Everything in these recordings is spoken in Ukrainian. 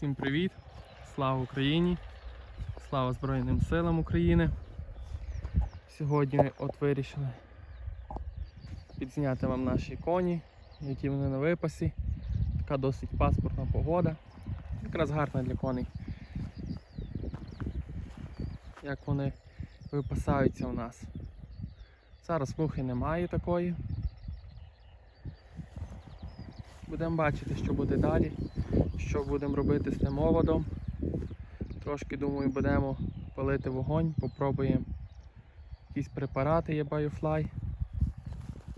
Всім привіт! Слава Україні! Слава Збройним силам України! Сьогодні от вирішили підзняти вам наші коні, які вони на випасі. Така досить паспортна погода. Якраз гарна для коней. Як вони випасаються у нас. Зараз мухи немає такої. Будемо бачити, що буде далі, що будемо робити з тим оводом. Трошки думаю, будемо палити вогонь, попробуємо якісь препарати є Biofly.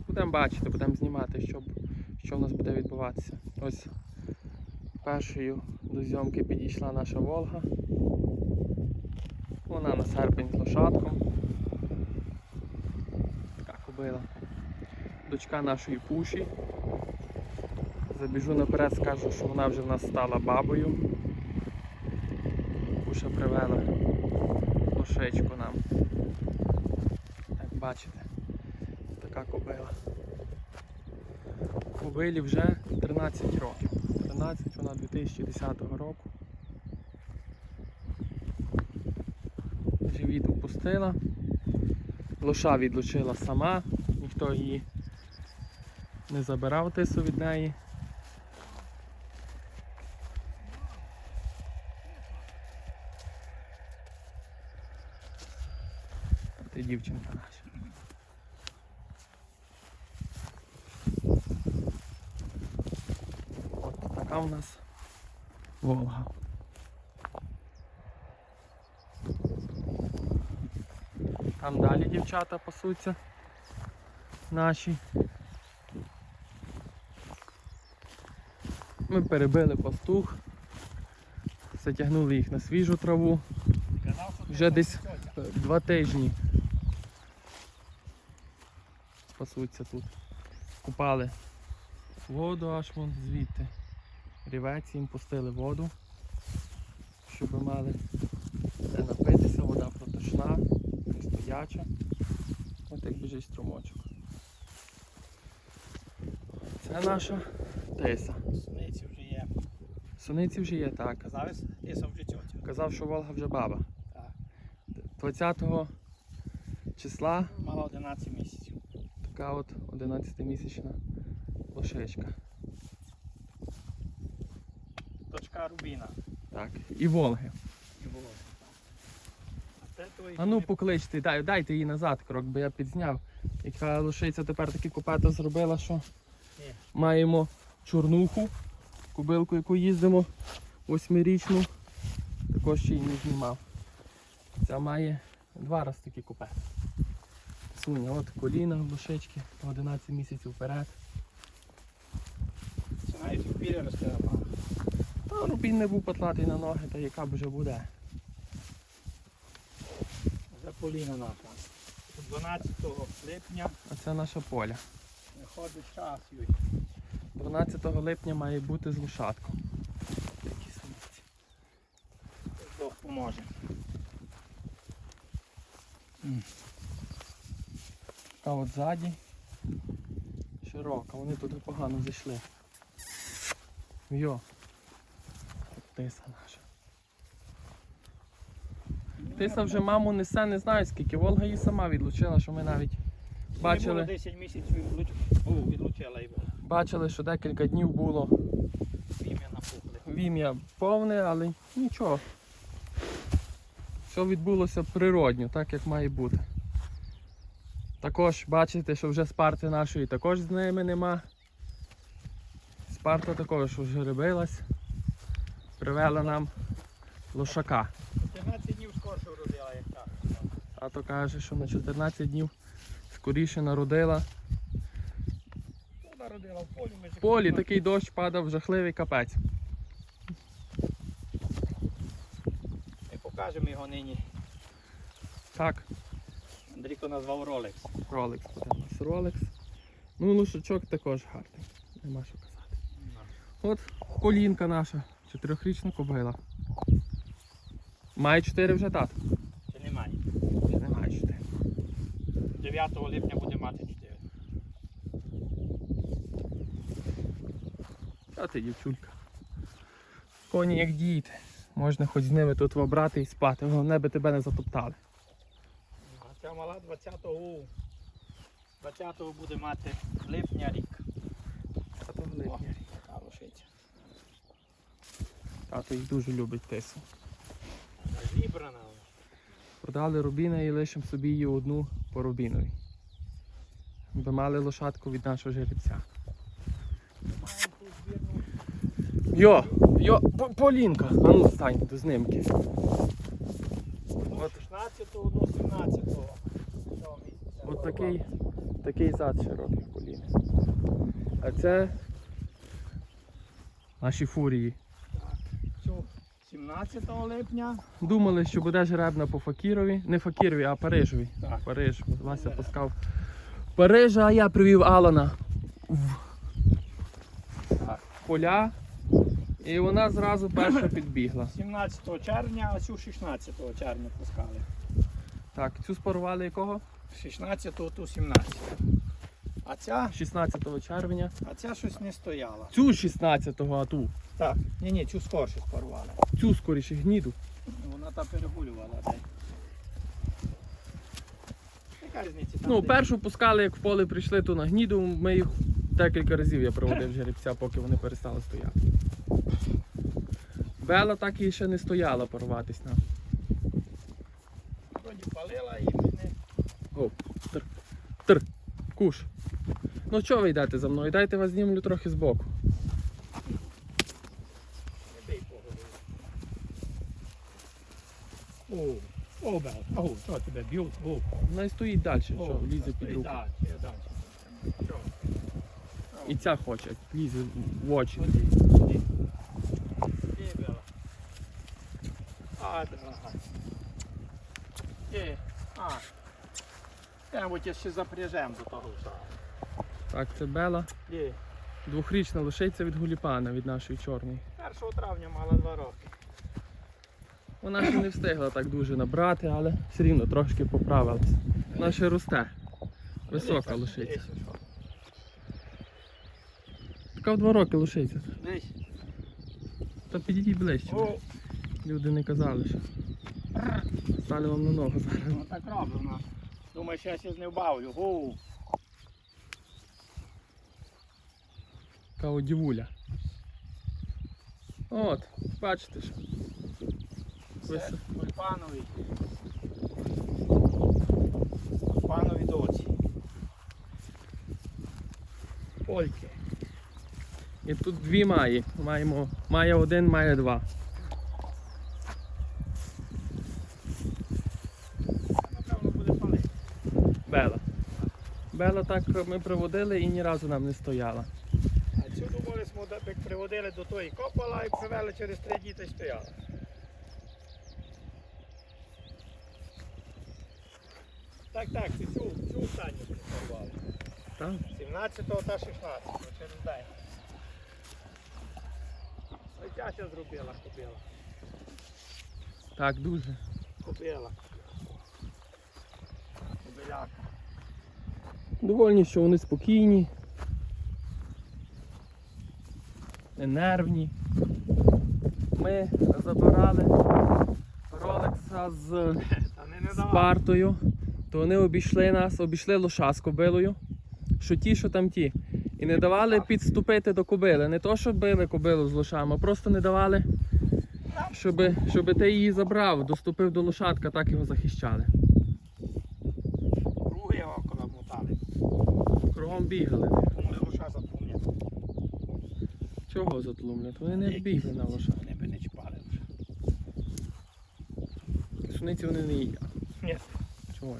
Будемо бачити, будемо знімати, що, що в нас буде відбуватися. Ось першою до зйомки підійшла наша Волга. Вона на серпень з лошадком. Така кобила. Дочка нашої пуші. Забіжу наперед, скажу, що вона вже в нас стала бабою. Пуша привела лошечку нам. Як бачите, така кобила. Кобилі вже 13 років. 13 вона 2010 року. Живіт упустила. Лоша відлучила сама, ніхто її не забирав тису від неї. Ти дівчинка наша. От така у нас Волга. Там далі дівчата пасуться наші. Ми перебили пастух, затягнули їх на свіжу траву. Вже десь два тижні пасуться тут. Купали воду аж вон звідти. Рівець їм пустили воду, щоб мали де напитися, вода проточна, не стояча. Ось як біжить струмочок. Це наша тиса. Суниці вже є. Суниці вже є, так. Казали, тиса вже тьотя. Казав, що Волга вже баба. Так. 20 числа Мала 11 місяців. Така от 11-місячна лошечка. Дочка Рубіна. Так. І Волги. І було. А А ну покличте, дай, дайте її назад крок, бо я підзняв. Яка лошиця тепер такі купета зробила, що Є. маємо чорнуху, кубилку, яку їздимо восьмирічну. Також ще її не знімав. Ця має два рази такі купети. Суня, от коліна лошички, 11 місяців вперед. Це навіть у пірі розказала. Та рубін не був потлатий на ноги, та яка б вже буде. За поліна наша. 12 липня А це наша поля. виходить час. Юй. 12 липня має бути з лошадком. Бог поможе. Та от ззаді широка, вони туди погано зайшли. Йо. Тиса наша. Тиса вже маму несе, не знаю скільки. Волга її сама відлучила, що ми навіть бачили, 10 місяців. Відлучила було. бачили, що декілька днів було вім'я повне, але нічого. Все відбулося природньо, так як має бути. Також бачите, що вже спарти нашої також з ними нема. Спарта також вже рибилась. Привела нам лошака. 14 днів скорше вродила, як так. А то каже, що на 14 днів скоріше народила. Вона родила в полі. Ми В полі такий дощ падав жахливий капець. Ми покажемо його нині. Так, Андрійко назвав Ролекс. Ролекс буде у нас Ролекс. Ну, лошачок також гарний. Нема що казати. От колінка наша, чотирьохрічна кобила. Має 4 вже тат. Чи немає? Ще немає 4. 9 липня буде мати 4. А ти дівчулька. Коні як діти. Можна хоч з ними тут вобрати і спати. Головне би тебе не затоптали. Ця мала 20-го. 20-го буде мати липня рік. Тато О, така лошиця. Тато їх дуже любить тису. Зібрана. Продали рубіна і лишимо собі її одну по рубінові. Би мали лошадку від нашого жеребця. Йо! Йо! Полінка! А ну стань до знимки. Одну 16-го, одну 17-го. Цього місяця. От такий, такий зад широкий в коліни. А це наші фурії. Так. 17 липня. Думали, що буде жеребна по Факірові. Не Факірові, а Парижові. Так. Париж. Вася пускав Парижа, а я привів Алана в Так. поля. І вона зразу перша підбігла. 17 червня, а цю 16 червня пускали. Так, цю спарували якого? 16 ту 17. А ця, 16 червня. а ця щось не стояла. Цю 16-го, а ту. Так, ні, ні, цю скорше спарували. Цю скоріше гніду. Вона та перегулювала десь. Яка різниця? Там Ну, де- першу пускали, як в поле прийшли, то на гніду. Ми їх декілька разів я проводив жеребця, поки вони перестали стояти. Бела так і ще не стояла порватись нам. Вроді палила і мене. О, тр, тр, куш. Ну що ви йдете за мною? Дайте вас знімлю трохи збоку. О, о, Бел, о, що тебе б'ють? О, Вона й стоїть далі, що лізе під руку. далі, далі. Що? І ця хоче, лізе в очі. Ходи, ходи. Іди, Бела. А, дорога. Іди, а. Мабуть, ще запряжем до того. Так, це Бела. Іди. Двохрічна лишиця від гуліпана, від нашої чорної. 1 травня мала два роки. Вона ще не встигла так дуже набрати, але все рівно трошки поправилась. Вона ще росте. Висока лишиця. Така в два роки. Дивись. Та підійдіть ближче. О, Люди не казали, що. Стане вам на ногу зараз. ну так роблено. Думаєш, я ще з не вбавлю. Гоу. Така дівуля. От, бачите що. Це Тульпановий. Тульпанові доці. Польки. І тут дві маї. Маємо. Має один, має два. Напевно буде палити. Бела. Бела так ми приводили і ні разу нам не стояла. А цю думали, ми як приводили до тої копала і привели через три дні та й стояла. Так, так, цю, цю, цю останню прифарбували. Так? 17 та 16 через день. Дитяча зробила купила. Так, дуже. Купила. Кобиляка. Довольні, що вони спокійні. Не нервні. Ми забирали Ролекса з партою, то вони обійшли нас, обійшли лоша з кобилою, що ті, що там ті. І не давали підступити до кобили. Не то, що били кобилу з лошами, а просто не давали, щоб, щоб ти її забрав, доступив до лошадка, так його захищали. Кругом бігали. Лоша запомнять. Чого затлумлять? Вони не бігли на лоша. Вони би не чіпали лоша. Суниці вони не їдять. Ні. Чого?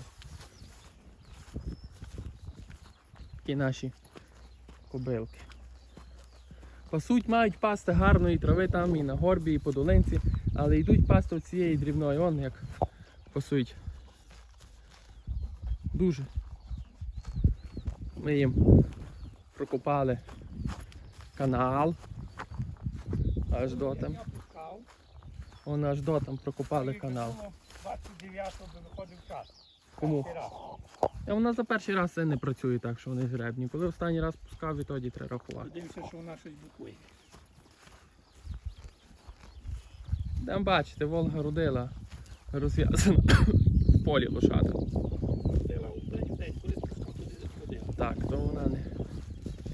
Такі наші кобилки. Пасуть, мають пасти гарної трави там і на горбі, і по долинці, але йдуть пасти цієї дрібної, он як пасують. Дуже. Ми їм прокопали канал. Аж до там. Я аж до там прокопали канал. 29-го виходив час. Кому? А вона за перший раз це не працює так, що вони жребні. Коли останній раз пускав, і тоді треба рахувати. Дивимося, що вона щось букує. Там бачите, Волга родила, розв'язана в полі лошата. Ходила у день, день, коли скажу, туди ходила. Так, то вона не,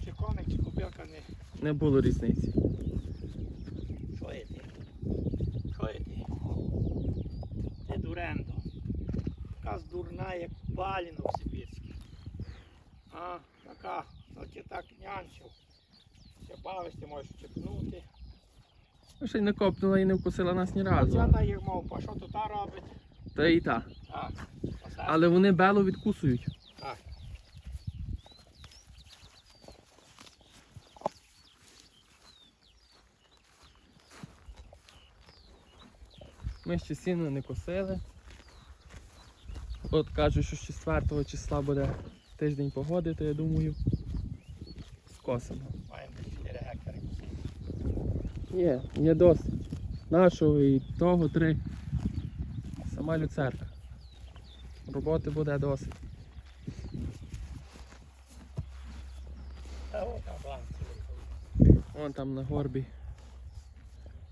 Чи коник, чи купілка не. не було різниці. Що є ти? Що є ти? Ти дурендо. Така дурна, як балінок сибірський. А, така, ти так нянчив. Ще бавишся, можеш чепнути. Ну, Ще й не копнула і не вкусила нас ні разу. Цята їх мовпа, що тут та робить? Та і та. Так. Але вони белу відкусують. Ми ще сіно не косили. От кажуть, що з 4 числа буде тиждень погоди, то я думаю, скосимо. Маємо 4 гектари. Є, є досить. Нашого і того три. Сама люцерка. Роботи буде досить. Вон там на горбі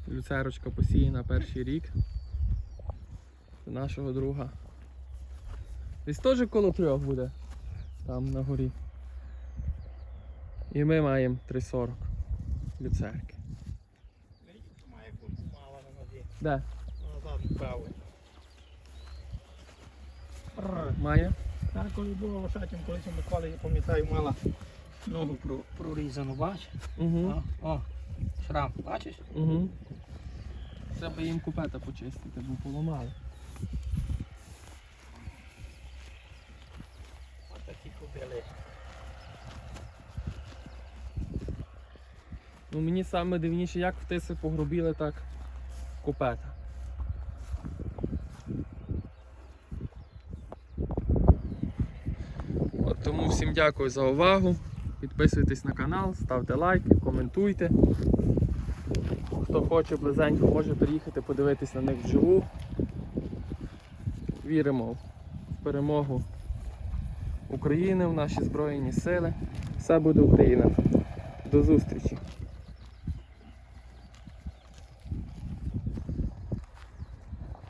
люцерочка посіяна перший рік. Нашого друга. Десь теж коло трьох буде. Там на горі. І ми маємо 3,40 люцерки. Видиш, Має бути мало на нозі. Де? Має? Так, коли було лошатим, колись у Миколи, я пам'ятаю, мала ногу про- прорізану, бач? Угу. О, о, шрам, бачиш? Угу. Треба їм купета почистити, бо поламали. Ось такі купили. Ну мені саме дивніше, як в тиси погрубіли так купета. От тому всім дякую за увагу. Підписуйтесь на канал, ставте лайки, коментуйте. Хто хоче близенько, може приїхати подивитись на них вживу. Віримо в перемогу України, в наші Збройні Сили. Все буде Україна. До зустрічі!